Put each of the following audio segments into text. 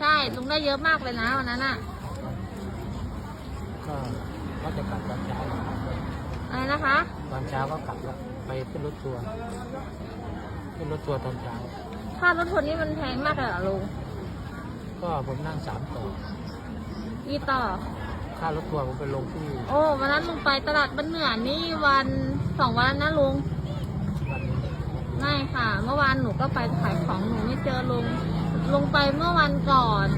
ใช่ลุงได้เยอะมากเลยนะวันนั้นอะก็ก็จะกลับตอนเช้าอะไรนะคะ ตอนเช้าก็กลับแล้วไปขึ้นรถทัวร์ขึ้นรถทัวร์ตอนเช้าค่ารถทัวร์นี่มันแพงมากเลยเหรอลุงก็ผมนั่งสามต่อยี่ต่อค่ารถทัวร์ผมไปลงที่โอ้วันนั้นลุงไปตลาดบ้านเหนือนี่วันสองวันแล้วนะลุงวันนี้ไม่ค่ะ เมื่อวานหนูก็ไปขายของหนูไม่เจอลุง ลุงไปเมื่อวันก่อน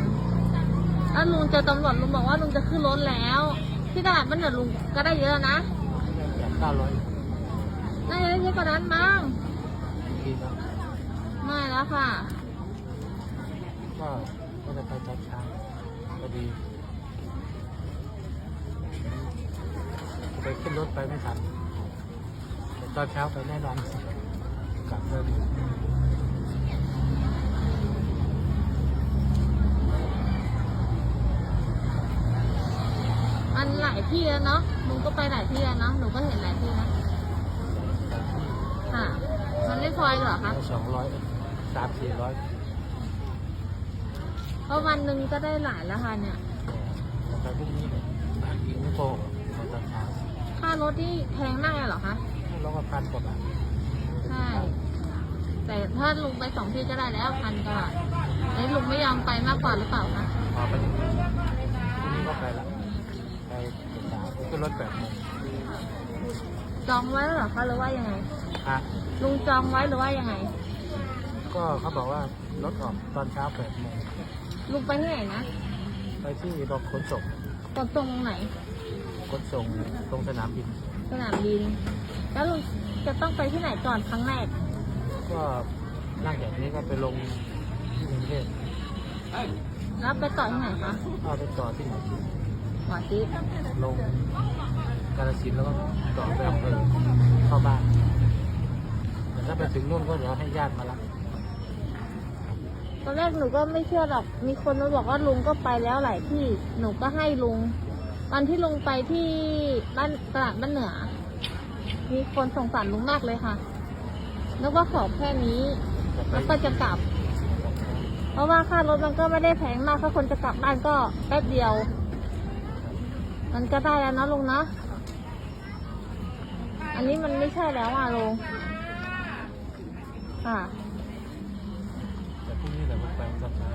แล้วลุงเจอตำรวจลุงบอกว่าลุงจะขึ้นรถแล้ว ที่ตลาดบ้านเหนือลุงก็ได้เยอะนะเก้าร้อยน่าจะได้เยอะกว่านั้นมั้งไม่แล้วค่ะก็ก็จะไปตอนเช้าพอดีจะไปขึ้นรถไปไม่ทันแต่ตอนเช้าไปแน่นอนกลับเลย มันหลายที่แล้วเนาะลุงก็ไปหลายที่แล้วเนาะหนูก็เห็นหลายที่นะค่ะ มันไม่พอเหรอคะสองร้อยสามสี่ร้อยเพราะวันหนึ่งก็ได้หลายแล้วค่ะเนี่ยไปพรุ่งนี้เลยอีกไม่พอไปตอนเช้าค่ารถที่แพงมากเลยเหรอคะแล้วก็พันกว่าบาทใช่แต่ถ้าลุงไปสองที่ก็ได้แล้วพันกว่าบาทแล้วลุงไม่ยอมไปมากกว่าหรือเปล่าคะพอไปพรุ่งนี้ก็ไปละไปตอนเช้า ขึ้นรถแปดโมงจองไว้แล้วเหรอคะหรือว่ายังไง ฮะลุงจองไว้หรือว่ายังไง ก็เขาบอกว่ารถออกตอนเช้าแปดโมงลุงไปที่ไหนนะไปที่รถขนส่งกดตรงไหน ขนส่งตรงสนามบิน สนามบิน แล้วลุงจะต้องไปที่ไหนก่อนครั้งแรก ก็นั่งจากนี้ก็ไปลงที่กรุงเทพแล้วไปต่อที่ไหนคะเข้าไปต่อที่ไหน มอจิ๊บลงกาลสินแล้วก็ต่อไปอำเภอเข้าบ้านแต่ถ้าไปถึงนู่นก็เดี๋ยวให้ญาติมารับตอนแรกหนูก็ไม่เชื่อหรอก มีคนมาบอกว่าลุงก็ไปแล้วหลายที่ หนูก็ให้ลุง ตอนที่ลุงไปที่บ้านตลาดบ้านเหนือ มีคนสงสารลุงมากเลยค่ะนึกว่าขอแค่นี้แล้วก็จะกลับ เพราะว่าค่ารถมันก็ไม่ได้แพงมากถ้าคนจะกลับบ้านก็แป๊บเดียว มันก็ได้แล้วนะลุงนะ อันนี้มันไม่ใช่แล้วอะลุงค่ะแต่พรุ่งนี้เดี๋ยวผมไปตอนเช้า